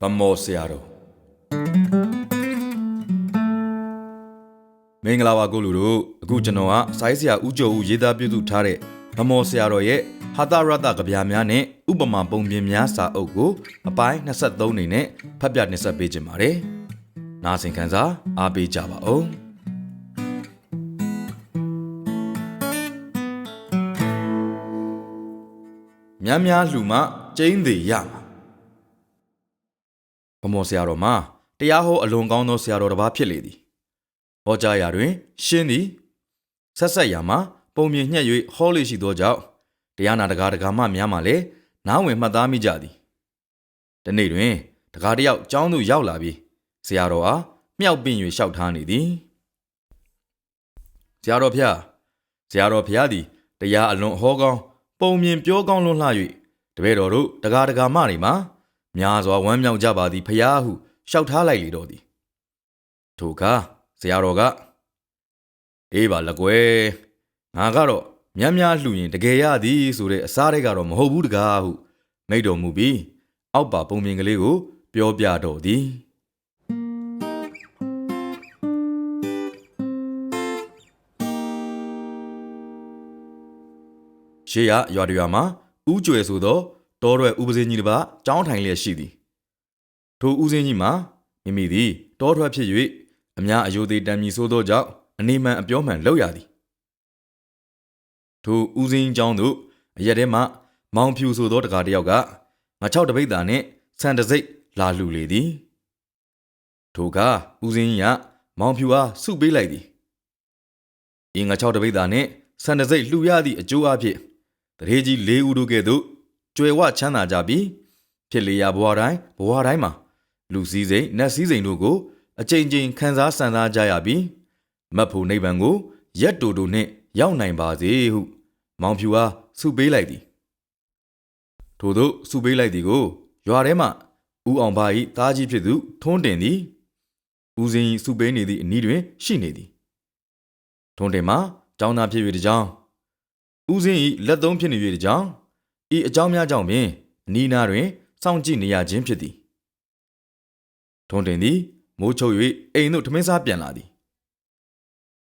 ဗမော်ဆရာတော်မင်္ဂလာပါကိုလူတို့အခုကျွန်တော်ကစိုင်းဆရာဦးကျော်ဦးရေးသားပြုစုထားတဲ့ဗမော်ဆရာတော်ရဲ့ဟာတာရတကဗျာများနဲ့ဥပမာပုံပြင်များစာအုပ်ကိုအပိုင်း23အနေနဲ့ဖတ်ပြတင်ဆက်ပေးခြင်းပါတယ်နားဆင်ခံစားအားပေးကြပါဦးများများလှူမှ ကျင်းသေးရမှာဗမော်ဆရာတော်မှာတရားဟောအလွန်ကောင်းသောဆရာတော်တစ်ပါးဖြစ်လေသည်ဟောကြားရာတွင် ရှင်းသည်ဆက်ဆက်ရာမှာပုံမြင်ညှက်၍ဟောလေရှိသောကြောင့်တရားနာတကားတကားမှများမှလည်းနားဝင်မှတ်သားမိကြသည်ဒီနေ့တွင်တကားတစ်ယောက်ကျောင်းသို့ရောက်လာပြီးဆရာတော်အားမြောက်ပင့်၍လျှောက်ထားနေသည်ဆရာတော်ဖျားဆရာတော်ဖျားသည်တရားအလွန်ဟောကောင်းပုံမြင်ပြောကောင်းလွန်းလှ၍ တပည့်တော်တို့တကားတကားမှနေမှာများစွာဝမ်းမြောက်ကြပါသည်ဖယားဟုလျှောက်ထားလိုက်လေတော့သည်ထိုအခါဆရာတော်ကအေးပါလကွယ်ငါကတော့မြတ်များလှူရင်တကယ်ရသည်ဆိုတဲ့အစားတွေကတော့မဟုတ်ဘူးတကားဟုမိတ်တော်မူပြီးအောက်ပါပုံမြင်ကလေးကို ပြောပြတော်သည်ရှေးရရွာတရွာမှာ ဥကျွယ်ဆိုသောတောရွယ်ဥပဇင်းကြီးတစ်ပါးကြောင်းထိုင်လျက်ရှိသည်ထိုဥစဉ်ကြီးမှာမိမိသည်တောထွက်ဖြစ်၍အများအယိုသေးတံမြည်ဆိုးသောကြောင့်အနေမှန်အပြောမှန်လောက်ရသည်ထိုဥစဉ်ကြောင်းသို့အရက်ထဲမှမောင်ဖြူဆိုသောတကားတစ်ယောက်ကငါ၆တပိတ်တာနှင့်ဆန်တစိတ်လာလှူလေသည်ထိုကဥစဉ်ကြီးကမောင်ဖြူအားစုပေးလိုက်သည်အင်းငါ၆တပိတ်တာနှင့်ဆန်တစိတ်လှူရသည့်အကျိုးအဖြစ် တရေကြီး၄ဦးတို့ကဲ့သို့ကျွယ်ဝချမ်းသာကြပြီးဖြစ်လျာဘဝတိုင်းဘဝတိုင်းမှာလူစည်းစိမ်နတ်စည်းစိမ်တို့ကိုအကြိမ်ကြိမ်ခံစားဆန်စားကြရပြီးမတ်ဖို့နိဗ္ဗာန်ကိုရက်တူတူနှင့်ရောက်နိုင်ပါစေဟု မောင်ဖြူအားဆုပေးလိုက်သည်ထို့သောဆုပေးလိုက်သည်ကိုရွာထဲမှဦးအောင်ပါ၏တားကြီးဖြစ်သူထွန်းတင်သည်ဦးစင်း၏ဆုပေးနေသည့်အနီးတွင်ရှိနေသည်ထွန်းတင်မှာကျောင်းသားဖြစ်၍တကြောင် ဦးစင်း၏လက်သုံးဖြစ်နေ၍တကြောင်ဤအကြောင်းများကြောင့်ပင်အနီးနားတွင်စောင့်ကြည့်နေရခြင်းဖြစ်သည်ထွန်းတင်သည်မိုးချုပ်၍အိမ်သို့ထမင်းစားပြန်လာသည်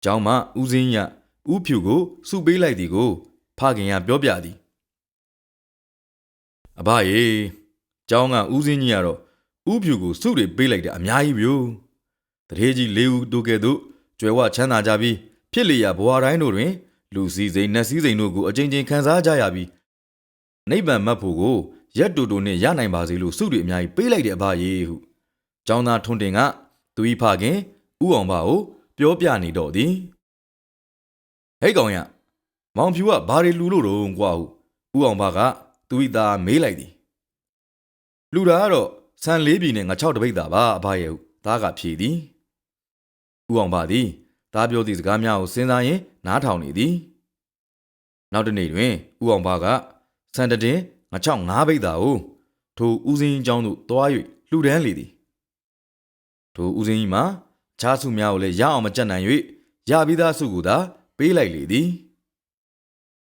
ကျောင်းမှဦးစင်းရဦးဖြူကိုစုပေးလိုက်သည်ကို ဖခင်ကပြောပြသည်အဘရေကျောင်းကဦးစင်းကြီးကတော့ဦးဖြူကိုစုတွေပေးလိုက်တာအများကြီးပြို့တရေကြီးလေးဦးတို့ကဲ့သို့ကျွယ်ဝချမ်းသာကြပြီးဖြစ်လျာဘဝတိုင်းတို့တွင် လူစည်းစိမ်နတ်စည်းစိမ်တို့ကိုအကြိမ်ကြိမ်ခံစားကြရပြီးနိဗ္ဗာန်မတ်ဖို့ကိုရက်တူတူနဲ့ရနိုင်ပါစေလို့စုတွေအများကြီးပေးလိုက်တဲ့အဘရေဟုကျောင်းသားထွန်းတင်ကသူဤဖခင်ဥအောင်ပါကိုပြောပြနေတော့သည်ဟဲ့ကောင်ရမောင်ဖြူကဘာတွေလူလို့တော့ကွာဟုဥအောင်ပါကသူဤသားမေးလိုက်သည်လူတာကတော့ဆန်လေးပြည်နဲ့ငါ၆တပိတ်တာပါအဘရဲ့ဟုသားကဖြေသည်ဥအောင်ပါသည် တားပြောသည့်စကားများကိုစဉ်းစားရင်းနားထောင်နေသည်နောက်တစ်နေ့တွင်ဦးအောင်ဘာကစံတတင်ငချောင်းငါးဘိတ်သာကိုထိုဦးစင်းကြီးကျောင်းသို့သွား၍လှူဒန်းလေသည်ထိုဦးစင်းကြီးမှာချားစုများကိုလည်းရအောင်မကြက်နိုင်၍ရပြီးသားစုကိုသာပေးလိုက်လေသည်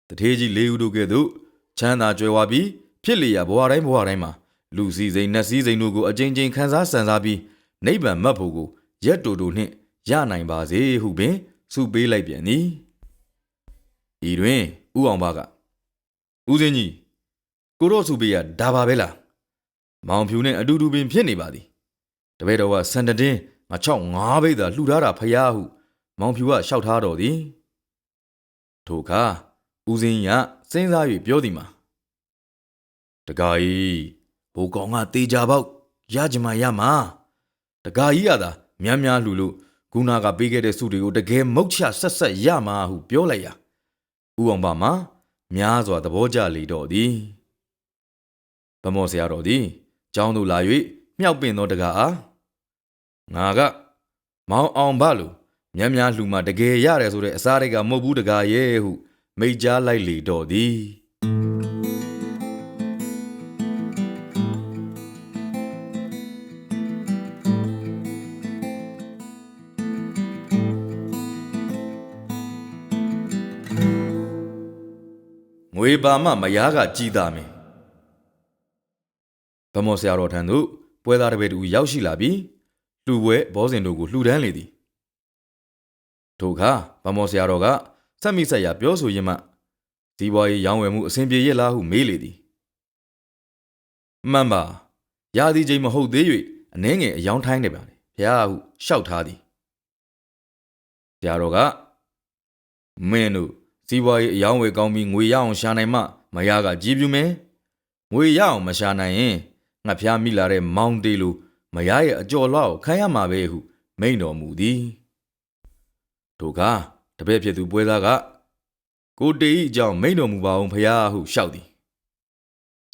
တထေးကြီးလေးဦးတို့ကဲ့သို့ချမ်းသာကြွယ်ဝပြီးဖြစ်လျာဘဝတိုင်းဘဝတိုင်းမှာလူစည်းစိမ်နတ်စည်းစိမ်တို့ကိုအကြိမ်ကြိမ်ခန်းစားဆန်စားပြီးနိဗ္ဗာန်မတ်ဖို့ကိုရက်တူတူနှင့် ရနိုင်ပါစေဟုပင်စုပေးလိုက်ပြန်သည်ဤတွင်ဥအောင်ဘကဦးစင်းကြီးကိုတော့စုပေးရဒါပါပဲလားမောင်ဖြူနဲ့အတူတူပင်ဖြစ်နေပါသည်တပည့်တော်ကစန်တတင်းငါချောက်ငါးဘိတ်သာလှူထားတာဖယားဟုမောင်ဖြူကလျှောက်ထားတော်သည်ထိုအခါဦးစင်းကစဉ်းစား၍ပြောသည်မှာတကာကြီးဘိုးကောင်ကတေချာပေါက်ရကြမှာရမှာတကာကြီးရတာများများလှူလို့ ခုနာကပေးခဲ့တဲ့စုတွေကိုတကယ်မုတ်ချဆက်ဆက်ရမှာဟုပြောလိုက်ရာဦးအောင်ပါမှာများစွာသဘောကျလေတော့သည်ဗမောဆရာတော်သည်ကျောင်းသို့လာ၍မြောက်ပင်သောတကားအားငါကမောင်အောင်ဘလို့မြန်းများလှူမှတကယ်ရတယ်ဆိုတဲ့အစားတွေကမဟုတ်ဘူးတကားရဲ့ဟုမိတ်ကြားလိုက်လေတော့သည် ငွေပါမမယားကကြည်သာမင်းဗမော်ဆရာတော်ထံသို့ပွဲသားတစ်ပည့်တူရောက်ရှိလာပြီးလူပွဲဘောဇင်တို့ကိုလှူဒန်းလေသည်ထိုအခါဗမော်ဆရာတော်ကစက်မိဆက်ရပြောဆိုရင်းမှဒီဘွားရေးရောင်းဝယ်မှုအဆင်ပြေရဲ့လားဟုမေးလေသည်မှန်ပါရာသီချိန်မဟုတ်သေး၍အနှဲငယ်အယောင်းထိုင်းနေပါလေဘုရားဟုရှောက်ထားသည်ဆရာတော်ကမင်းတို့ စီးပွားရေးအယောင်းဝယ်ကောင်းပြီးငွေရအောင်ရှာနိုင်မှမရကကြည်ပြူမယ်ငွေရအောင်မရှာနိုင်ရင်ငါဖျားမိလာတဲ့မောင်းတေးလိုမရရဲ့အကျော်လောက်ခံရမှာပဲဟု မိန်တော်မူသည်တို့ကတပည့်ဖြစ်သူပွဲသားကကိုတေဤအကြောင်းမိန်တော်မူပါအောင်ဖျားဟုရှောက်သည်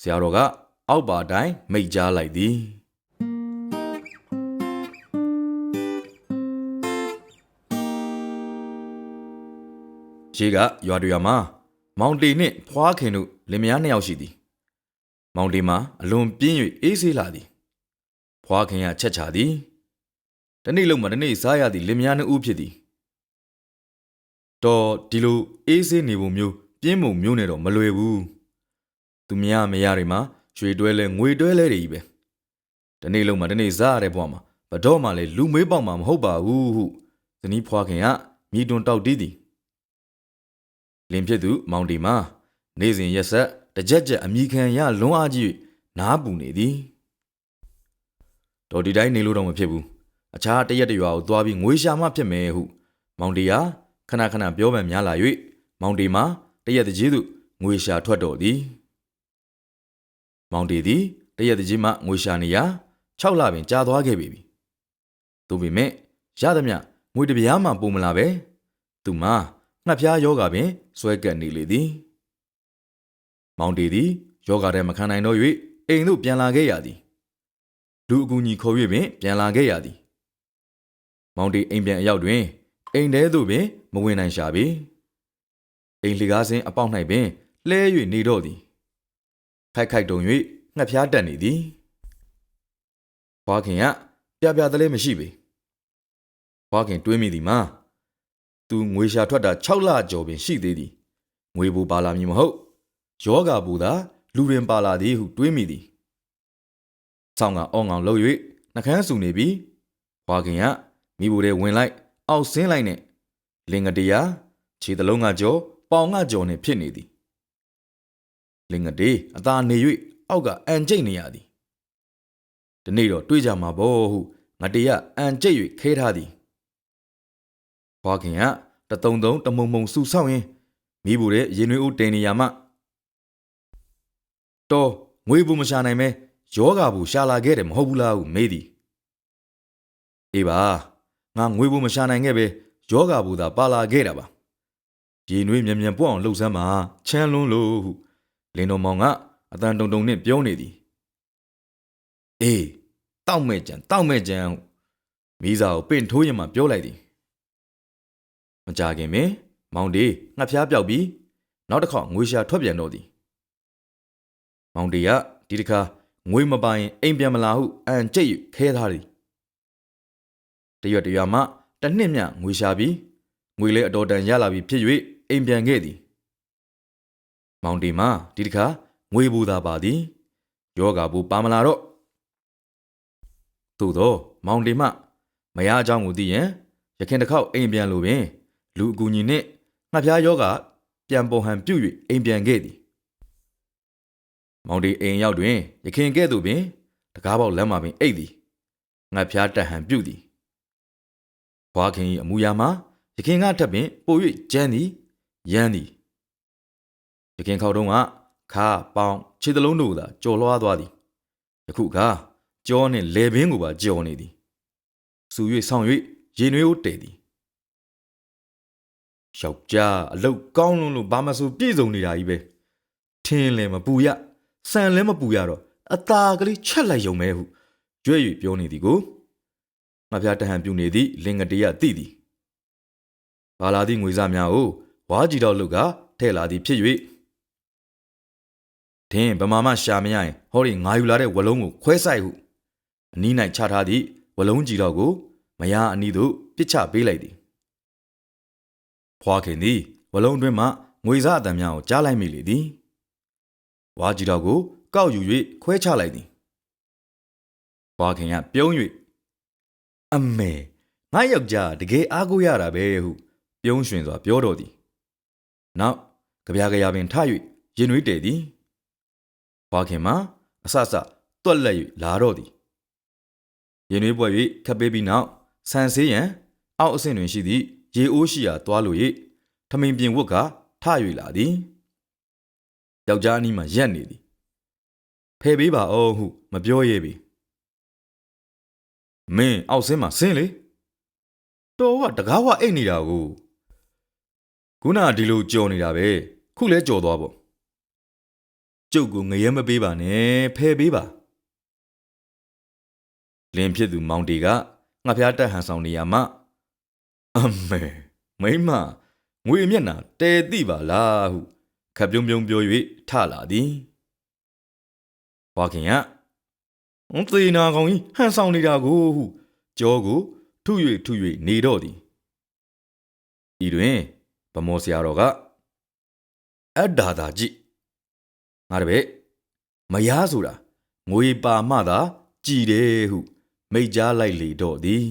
ဆရာတော်ကအောက်ပါတိုင်းမိတ်ကြားလိုက်သည် ရှိကရွာတရွာမှာမောင်တေနှင့်ဖွားခင်တို့လင်မယားနှစ်ယောက်ရှိသည်မောင်တေမှာအလွန်ပြင်း၍အေးဆေးလာသည်ဖွားခင်ကချက်ချသည်တနေ့လုံးမှတနေ့စားရသည်လင်မယားနှစ်ဦးဖြစ်သည်တော်ဒီလိုအေးဆေးနေပုံမျိုးပြင်းပုံမျိုးနဲ့တော့မလွယ်ဘူးသူမယားမယားတွေမှာရွှေတွဲလဲငွေတွဲလဲတွေကြီးပဲတနေ့လုံးမှတနေ့စားရတဲ့ဘဝမှာဘတော့မှလည်းလူမေးပေါက်မှာမဟုတ်ပါဘူးဟုဇနီးဖွားခင်ကမြည်တွန်တောက်တီးသည် လင်ဖြစ်သူမောင်တီမှာနေစဉ်ရက်ဆက်တကြက်ကြက်အမိခံရလွန်းအားကြီး၍နားပူနေသည်တော်ဒီတိုင်းနေလို့တော့မဖြစ်ဘူးအခြားတရက်တရွာကိုသွားပြီးငွေရှာမှဖြစ်မယ်ဟု မောင်တီဟာခဏခဏပြောပန်များလာ၍မောင်တီမှာတရက်တကြီးသူငွေရှာထွက်တော်သည်မောင်တီသည်တရက်တကြီးမှငွေရှာနေရာ6လပင်ကြာသွားခဲ့ပြီသူပေမဲ့ရသမျှငွေတစ်ပြားမှပုံမလာပဲသူမှာ ငှက်ဖျားယောဂါပင်ဆွဲကပ်နေလေသည်မောင်တီသည်ယောဂါထဲမခံနိုင်တော့၍အိမ်သို့ပြန်လာခဲ့ရသည်လူအကူကြီးခေါ်၍ပင်ပြန်လာခဲ့ရသည်မောင်တီအိမ်ပြန်အရောက်တွင်အိမ်ထဲသို့ပင်မဝင်နိုင်ရှာပေအိမ်လီကားစင်းအပေါက်၌ပင်လှဲ၍နေတော့သည်ခိုက်ခိုက်တုံ၍ငှက်ဖျားတက်နေသည်ဘွားခင်ကပြပြတလဲမရှိပေဘွားခင်တွေးမိသည်မှာ သူငွေရှာထွက်တာ6လကျော်ပင်ရှိသေးသည်ငွေဘူပါလာမည်မဟုတ်ယောဂဘူသာလူရင်ပါလာသည်ဟုတွေးမိသည်ဆောင်းကအောင်းအောင်လှုပ်၍နှကန်းဆူနေပြီးဘွားခင်ကမိဘူတဲ့ဝင်လိုက် အောက်ဆင်းလိုက်နဲ့လင်္ကတရားခြေသလုံးကကြောပေါင်ကကြောနှင့်ဖြစ်နေသည်လင်္ကတေအသာနေ၍အောက်ကအန်ကျိတ်နေရသည်ဒီနေ့တော့တွေးကြမှာပေါ့ဟုငါတရအန်ကျိတ်၍ခဲထားသည် ဘွားခင်ကတတုံတုံတမုံမုံစူဆောက်ရင်မိဘူးတဲ့ရင်နွေးဦးတင်နေရမှတော်ငွေဘူးမရှာနိုင်မဲယောဂါဘူးရှာလာခဲ့တယ်မဟုတ်ဘူးလားဟုမေးသည်အေးပါငါငွေဘူးမရှာနိုင်ခဲ့ပဲယောဂါဘူးသာပါလာခဲ့တာပါရင်နွေးမြန်မြန်ပွအောင်လှုပ်စမ်းပါချမ်းလွန်းလို့ဟုလင်းတော်မောင်ကအတန်တုံတုံနဲ့ပြောနေသည်အေးတောက်မဲ့ကြံတောက်မဲ့ကြံဟုမိစားကိုပင့်ထိုးရင်မှပြောလိုက်သည် မကြခင်ပင်မောင်တေငှက်ဖျားပြောက်ပြီးနောက်တစ်ခေါက်ငွေရှာထွက်ပြန်တော့သည်မောင်တေကဒီတစ်ခါငွေမပိုင်အိမ်ပြန်မလာဟုအန်ကျိတ်၍ခဲထားသည်တရွတ်တရွာမှတစ်နှစ်မြငွေရှာပြီးငွေလဲအတော်တန်ရလာပြီးဖြစ်၍အိမ်ပြန်ခဲ့သည်မောင်တေမှဒီတစ်ခါငွေဘူသာပါသည်ယောဂါဘူပါမလာတော့သို့တော့မောင်တေမှမရအကြောင်းကိုသိရင်ရခင်တစ်ခေါက်အိမ်ပြန်လို့ပင် လူအကူညီနှင့်ငှက်ဖျားယောဂပြန်ပေါ်ဟန်ပြုတ်၍အိမ်ပြန်ခဲ့သည်မောင်ဒီအိမ်ရောက်တွင်ရခင်ကဲ့သို့ပင်တကားပေါက်လမ်းမှာပင်အိတ်သည်ငှက်ဖျားတက်ဟန်ပြုတ်သည်ဘွားခင်၏အမူအရာမှာရခင်ကထပ်ပင်ပို၍ကျန်းသည်ရမ်းသည်ရခင်ခေါက်တုံးကခါပေါင်ခြေသလုံးတို့သာကြော်လွှားသွားသည်ယခုကကြောနှင့်လေပင်ကိုပါကြော်နေသည်စူ၍ဆောင်း၍ရေနွေးကိုတည်သည် ယောက်ျားအလုတ်ကောင်းလုံးလို့ဘာမဆိုပြည့်စုံနေတာကြီးပဲထင်းလည်းမပူရဆန်လည်းမပူရတော့အตาကလေးချက်လိုက်ရုံပဲဟုကြွဲ့၍ပြောနေသည်ကိုငါဖျားတဟန်ပြူနေသည့်လင်္ကတရသိသည်ဘာလာသည့်ငွေစားများကိုဝါကြည့်တော့လုတ်ကထဲ့လာသည်ဖြစ်၍ထင်းဗမာမရှာမရရင်ဟောဒီငါယူလာတဲ့ဝလုံးကိုခွဲဆိုင်ဟုအနီး၌ချထားသည့်ဝလုံးကြည့်တော့ကိုမယားအနီးသို့ပစ်ချပေးလိုက်သည် ဖွာခင်သည်ဝလုံးတွင်မှငွေစားအတံများကိုကြားလိုက်မိလေသည်ဝါကြည့်တော့ကိုကောက်ယူ၍ခွဲချလိုက်သည်ဘွားခင်ကပြုံး၍အမေငါယောက်ျားတကယ်အားကိုးရတာပဲဟုပြုံးရွှင်စွာပြောတော်သည်နောက်ကြပြားကြရာပင်ထ၍ရင်နွေးတဲသည်ဘွားခင်မှာအဆအဆတွက်လက်၍လာတော့သည်ရင်နွေးပွဲ၍ခပ်ပေးပြီးနောက်ဆန်ဆေးရန်အောက်အဆင့်တွင်ရှိသည့် ရေအိုးရှိရာသွားလို၍ထမင်ပြင်ဝတ်ကထ၍လာသည်ယောက်ျားအနီးမှရက်နေသည်ဖယ်ပေးပါအောင်ဟုမပြောရဲပေမင်းအောက်ဆင်းမှာဆင်းလေတော်ကတကားဝအိတ်နေတာကိုခုနကဒီလိုကြော်နေတာပဲခုလဲကြော်သွားပေါ့ကျုပ်ကငရဲမပေးပါနဲ့ဖယ်ပေးပါလင်းဖြစ်သူမောင်တီကငါဖျားတက်ဟန်ဆောင်နေရမှ အမေမိမငွေမျက်နှာတဲသိပါလားဟုခပ်ပြုံးပြုံးပြော၍ထလာသည်ဘွားခင်ကဟွန်းသေနာကောင်ကြီးဟန်ဆောင်နေတာကိုဟုကြောကိုထု၍ထု၍နေတော့သည်ဤတွင်ဗမောဆရာတော်ကအဒ္ဒါသာကြည့်ငါတပည့်မယားဆိုတာငွေပါမှသာကြည်တယ်ဟုမိတ်ကြားလိုက်လေတော့သည်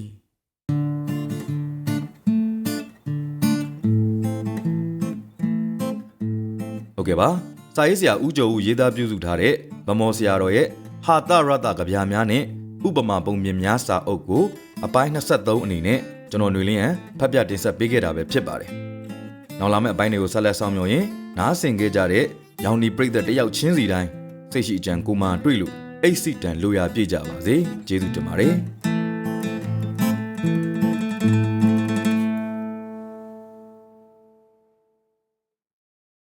ဟုတ်ကဲ့ပါစာရေးဆရာဦးကျော်ဦးရေးသားပြုစုထားတဲ့ဗမော်ဆရာတော်ရဲ့ဟာတရတကဗျာများနဲ့ဥပမာပုံမြင်များစာအုပ်ကိုအပိုင်း23အနေနဲ့ကျွန်တော်ຫນွေလင်းဟန်ဖတ်ပြတင်ဆက်ပေးခဲ့တာပဲဖြစ်ပါတယ်။နောက်လာမယ့်အပိုင်းတွေကိုဆက်လက်ဆောင်မြော်ရင်နားဆင်ခဲ့ကြတဲ့ရောင်ဒီပရိသတ်တယောက်ချင်းစီတိုင်းစိတ်ရှိအကြံကိုမှတွေ့လို့အိတ်စိတန်လိုရာပြည့်ကြပါစေ။ကျေးဇူးတင်ပါတယ်။